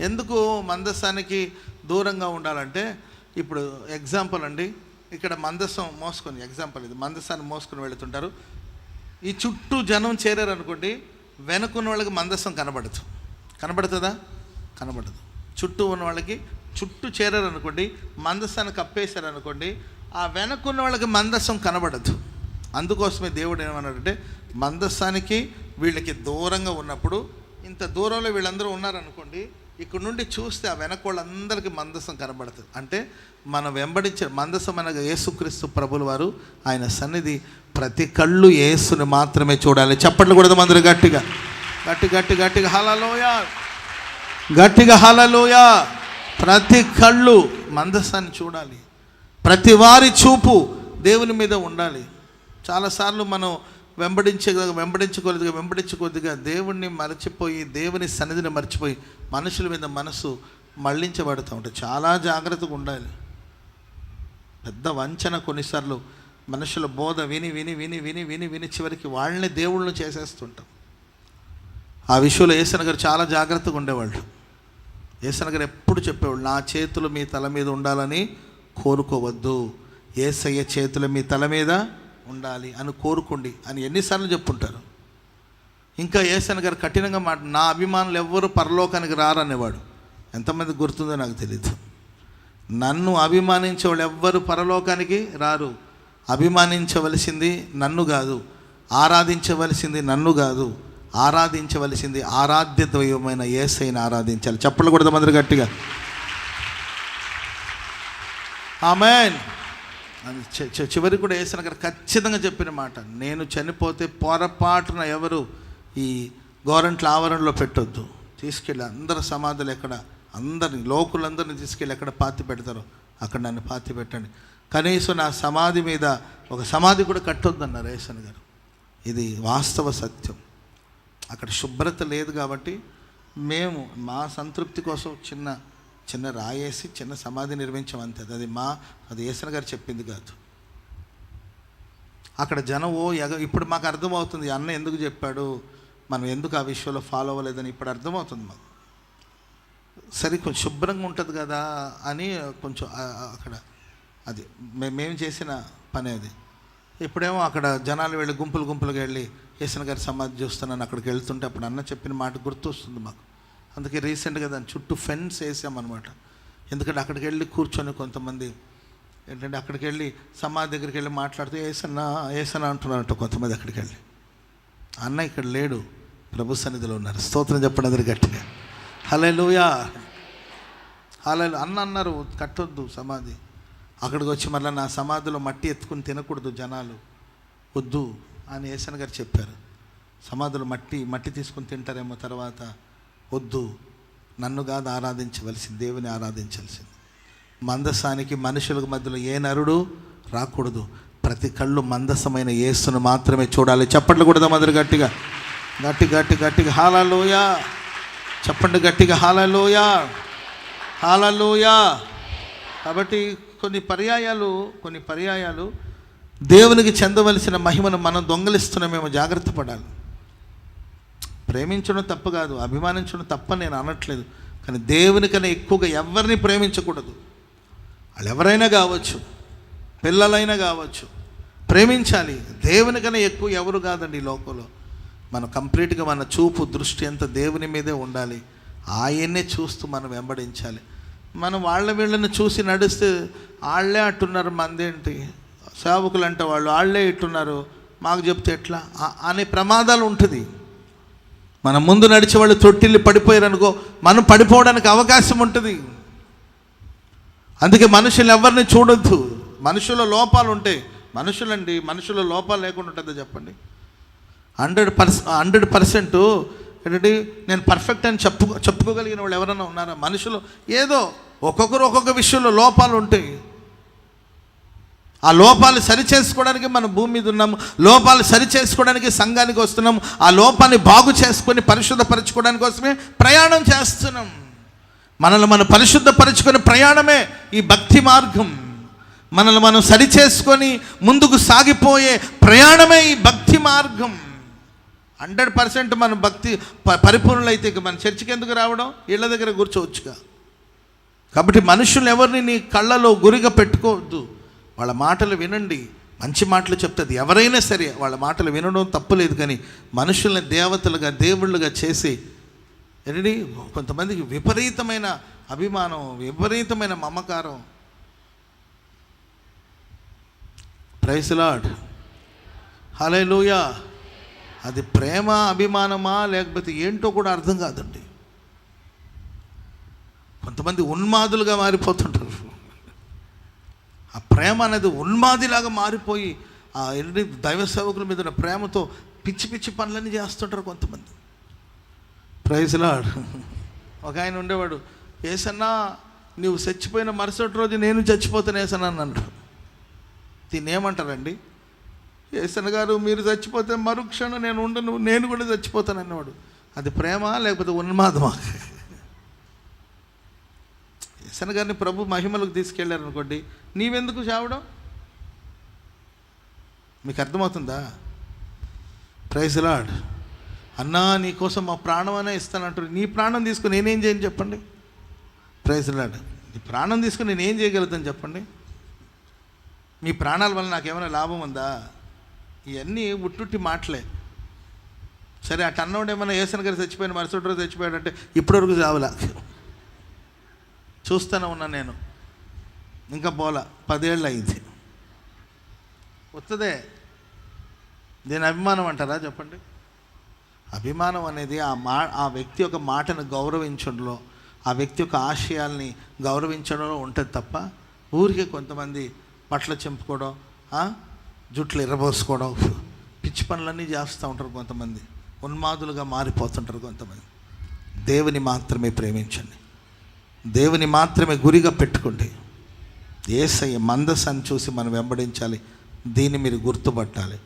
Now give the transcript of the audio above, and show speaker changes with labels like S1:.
S1: ఎందుకు మందస్థానికి దూరంగా ఉండాలంటే ఇప్పుడు ఎగ్జాంపుల్ అండి ఇక్కడ మందస్సం మోసుకొని ఎగ్జాంపుల్ ఇది మందస్సాన్ని మోసుకొని వెళుతుంటారు. ఈ చుట్టూ జనం చేరారు అనుకోండి వెనుకున్న వాళ్ళకి మందస్సం కనబడదు. కనబడుతుందా? కనబడదు. చుట్టూ ఉన్న వాళ్ళకి చుట్టూ చేరారు అనుకోండి మందస్సాన్ని కప్పేశారనుకోండి ఆ వెనకున్న వాళ్ళకి మందస్సం కనబడదు. అందుకోసమే దేవుడు ఏమన్నాడంటే మందస్సానికి వీళ్ళకి దూరంగా ఉన్నప్పుడు ఇంత దూరంలో వీళ్ళందరూ ఉన్నారనుకోండి ఇక్కడ నుండి చూస్తే ఆ వెనక వాళ్ళందరికీ మందస్సం కనబడుతుంది. అంటే మనం వెంబడించే మందసం అనగా యేసుక్రీస్తు ప్రభుల వారు ఆయన సన్నిధి ప్రతి కళ్ళు యేసుని మాత్రమే చూడాలి. చప్పట్లు కూడా అందరూ గట్టిగా. గట్టి గట్టి గట్టిగా. హలలోయా గట్టిగా హలలోయా ప్రతి కళ్ళు మందస్సాన్ని చూడాలి. ప్రతి వారి చూపు దేవుని మీద ఉండాలి. చాలాసార్లు మనం వెంబడించే వెంబడించుకోలేదుగా వెంబడించుకోలేదుగా దేవుణ్ణి మరచిపోయి దేవుని సన్నిధిని మర్చిపోయి మనుషుల మీద మనసు మళ్ళించబడుతూ ఉంటుంది చాలా జాగ్రత్తగా ఉండాలి. పెద్ద వంచన కొన్నిసార్లు మనుషుల బోధ విని విని విని విని విని విని చివరికి వాళ్ళని దేవుళ్ళని చేసేస్తుంటాం. ఆ విషయంలో ఏసన గారు చాలా జాగ్రత్తగా ఉండేవాళ్ళు. ఏసన గారు ఎప్పుడు చెప్పేవాళ్ళు నా చేతులు మీ తల మీద ఉండాలని కోరుకోవద్దు. ఏసయ్య చేతులు మీ తల మీద ఉండాలి అని కోరుకోండి అని ఎన్నిసార్లు చెప్పుంటారు. ఇంకా ఏసన్ గారు కఠినంగా మాట నా అభిమానులు ఎవ్వరు పరలోకానికి రారనేవాడు. ఎంతమంది గుర్తుందో నాకు తెలియదు నన్ను అభిమానించే వాళ్ళు ఎవ్వరు పరలోకానికి రారు. అభిమానించవలసింది నన్ను కాదు ఆరాధించవలసింది నన్ను కాదు ఆరాధించవలసింది ఆరాధ్య దైవమైన ఏసైని ఆరాధించాలి. చెప్పలు కూడా మందరు గట్టిగా. ఆమెన్ చివరికి కూడా వేసిన గారు ఖచ్చితంగా చెప్పిన మాట. నేను చనిపోతే పొరపాటున ఎవరు ఈ గోరంట్ల ఆవరణలో పెట్టొద్దు. తీసుకెళ్ళి అందరి సమాధులు ఎక్కడ అందరిని లోకులందరిని తీసుకెళ్ళి ఎక్కడ పాతి పెడతారో అక్కడ నన్ను పాతి పెట్టండి. కనీసం నా సమాధి మీద ఒక సమాధి కూడా కట్టొద్దన్నారు రేసన్ గారు. ఇది వాస్తవ సత్యం. అక్కడ శుభ్రత లేదు కాబట్టి మేము మా సంతృప్తి కోసం చిన్న చిన్న రాయేసి చిన్న సమాధి నిర్మించాం అంతే. అది మా అది ఏసన గారు చెప్పింది కాదు. అక్కడ జనం ఓ ఎగ ఇప్పుడు మాకు అర్థమవుతుంది అన్న ఎందుకు చెప్పాడు? మనం ఎందుకు ఆ విషయంలో ఫాలో అవ్వలేదని ఇప్పుడు అర్థమవుతుంది మాకు. సరే కొంచెం శుభ్రంగా ఉంటుంది కదా అని కొంచెం అక్కడ అది మే- మేము చేసిన పని అది. ఇప్పుడేమో అక్కడ జనాలు వెళ్ళి గుంపులు గుంపులుగా వెళ్ళి ఏసన గారి సమాధి చూస్తున్నాను అక్కడికి వెళ్తుంటే అప్పుడు అన్న చెప్పిన మాట గుర్తొస్తుంది మాకు. అందుకే రీసెంట్గా దాని చుట్టూ ఫెన్స్ వేసామన్నమాట. ఎందుకంటే అక్కడికి వెళ్ళి కూర్చొని కొంతమంది ఏంటంటే అక్కడికి వెళ్ళి సమాధి దగ్గరికి వెళ్ళి మాట్లాడుతూ ఏసన్నా ఏసన్నా అంటున్నారంట కొంతమంది అక్కడికి వెళ్ళి అన్న ఇక్కడ లేడు. ప్రభు సన్నిధిలో ఉన్నారు. స్తోత్రం చెప్పండి అందరు గట్టిగా. హలే లూయా హలే అన్న అన్నారు కట్టొద్దు సమాధి. అక్కడికి వచ్చి మళ్ళీ నా సమాధిలో మట్టి ఎత్తుకుని తినకూడదు జనాలు. వద్దు అని ఏసన్ గారు చెప్పారు. సమాధులు మట్టి మట్టి తీసుకుని తింటారేమో తర్వాత. వద్దు. నన్ను కాదు ఆరాధించవలసింది దేవుని ఆరాధించాల్సింది మందసానికి మనుషుల మధ్యలో ఏ నరుడు రాకూడదు. ప్రతి కళ్ళు మందసమైన యేసును మాత్రమే చూడాలి. చప్పట్లు కూడా మొదలు గట్టిగా. గట్టి గట్టి గట్టిగా. హాలలోయ. చెప్పండి గట్టిగా. హాలలోయ. హాలలోయా. కాబట్టి కొన్ని పర్యాయాలు కొన్ని పర్యాయాలు దేవునికి చెందవలసిన మహిమను మనం దొంగలిస్తున్నామేమో జాగ్రత్త పడాలి. ప్రేమించడం తప్పు కాదు అభిమానించడం తప్ప నేను అనట్లేదు. కానీ దేవునికన్నా ఎక్కువగా ఎవరిని ప్రేమించకూడదు. వాళ్ళు ఎవరైనా కావచ్చు పిల్లలైనా కావచ్చు ప్రేమించాలి. దేవునికన్నా ఎక్కువ ఎవరు కాదండి ఈ లోకంలో. మనం కంప్లీట్గా మన చూపు దృష్టి అంత దేవుని మీదే ఉండాలి. ఆయన్నే చూస్తూ మనం వెంబడించాలి. మనం వాళ్ళ వీళ్ళని చూసి నడిస్తే వాళ్ళే అట్టున్నారు మందేంటి? సేవకులు అంటే వాళ్ళు వాళ్ళే ఇట్టున్నారు. మాకు చెప్తే ఎట్లా? అనే ప్రమాదాలు ఉంటుంది. మన ముందు నడిచే వాళ్ళు తొట్టిల్లి పడిపోయారు అనుకో మనం పడిపోవడానికి అవకాశం ఉంటుంది. అందుకే మనుషులు ఎవరిని చూడొద్దు. మనుషుల లోపాలు ఉంటాయి. మనుషులండి మనుషుల లోపాలు లేకుండా ఉంటుందో చెప్పండి? హండ్రెడ్ పర్స హండ్రెడ్ పర్సెంట్ ఏంటంటే నేను పర్ఫెక్ట్ అని చెప్పు చెప్పుకోగలిగిన వాళ్ళు ఎవరైనా ఉన్నారా? మనుషులు ఏదో ఒక్కొక్కరు ఒక్కొక్క విషయంలో లోపాలు ఉంటాయి. ఆ లోపాలు సరిచేసుకోవడానికి మనం భూమి మీద ఉన్నాము. లోపాలు సరిచేసుకోవడానికి సంఘానికి వస్తున్నాము. ఆ లోపాన్ని బాగు చేసుకొని పరిశుద్ధపరచుకోవడానికి కోసమే ప్రయాణం చేస్తున్నాం. మనల్ని మనం పరిశుద్ధపరచుకొని ప్రయాణమే ఈ భక్తి మార్గం. మనల్ని మనం సరిచేసుకొని ముందుకు సాగిపోయే ప్రయాణమే ఈ భక్తి మార్గం. హండ్రెడ్ పర్సెంట్ మన భక్తి పరిపూర్ణులైతే ఇక మన చర్చికి ఎందుకు రావడం? ఇళ్ళ దగ్గర కూర్చోవచ్చుగా. కాబట్టి మనుషులు ఎవరిని నీ కళ్ళలో గురిగా పెట్టుకోవద్దు. వాళ్ళ మాటలు వినండి. మంచి మాటలు చెప్తుంది. ఎవరైనా సరే వాళ్ళ మాటలు వినడం తప్పులేదు కానీ మనుషుల్ని దేవతలుగా దేవుళ్ళుగా చేసి ఏంటండి? కొంతమందికి విపరీతమైన అభిమానం విపరీతమైన మమకారం. ప్రైస్ లాడ్ హలే అది ప్రేమ అభిమానమా లేకపోతే ఏంటో కూడా అర్థం కాదండి. కొంతమంది ఉన్మాదులుగా మారిపోతుంటారు. ఆ ప్రేమ అనేది ఉన్మాదిలాగా మారిపోయి ఆ ఎన్ని దైవ సేవకుల మీద ఉన్న ప్రేమతో పిచ్చి పిచ్చి పనులన్నీ చేస్తుంటారు కొంతమంది. ప్రైజ్లాడ్ ఒక ఆయన ఉండేవాడు ఏసన్నా నువ్వు చచ్చిపోయిన మరుసటి రోజు నేను చచ్చిపోతాను ఏసన్నా అని అన్నాడు దీన్ని ఏమంటారండి? ఏసన్న గారు మీరు చచ్చిపోతే మరుక్షణం నేను ఉండను నేను కూడా చచ్చిపోతాను అన్నవాడు అది ప్రేమ లేకపోతే ఉన్మాదమా? ఏసన్న గారిని ప్రభు మహిమలకు తీసుకెళ్ళారు అనుకోండి నీవెందుకు చావడం? మీకు అర్థమవుతుందా? ప్రైజ్ లాడ్ అన్నా నీకోసం మా ప్రాణం అనే ఇస్తానంటారు నీ ప్రాణం తీసుకుని నేనేం చేయను చెప్పండి? ప్రైజ్ లాడ్ నీ ప్రాణం తీసుకుని నేనేం చేయగలుగుతాను చెప్పండి? మీ ప్రాణాల వల్ల నాకేమైనా లాభం ఉందా? ఇవన్నీ ఉట్టుట్టి మాటలే. సరే అటు అన్నోడు ఏమైనా ఏసన్ గారు చచ్చిపోయిన మరుసటి రోజు చచ్చిపోయాడంటే ఇప్పటివరకు చావలా. చూస్తూనే ఉన్నా నేను. ఇంకా పోలా పదేళ్ళు అయింది వస్తుందే దీని అభిమానం అంటారా చెప్పండి? అభిమానం అనేది ఆ మా ఆ వ్యక్తి యొక్క మాటను గౌరవించడంలో ఆ వ్యక్తి యొక్క ఆశయాల్ని గౌరవించడంలో ఉంటుంది తప్ప ఊరికే కొంతమంది బట్టలు చెంపుకోవడం జుట్లు ఎర్రబోసుకోవడం పిచ్చి పనులన్నీ చేస్తూ ఉంటారు కొంతమంది. ఉన్మాదులుగా మారిపోతుంటారు కొంతమంది. దేవుని మాత్రమే ప్రేమించండి. దేవుని మాత్రమే గురిగా పెట్టుకోండి ఏసయ్య మందసాన్ని చూసి మనం వెంబడించాలి దీన్ని మీరు గుర్తుపట్టాలి.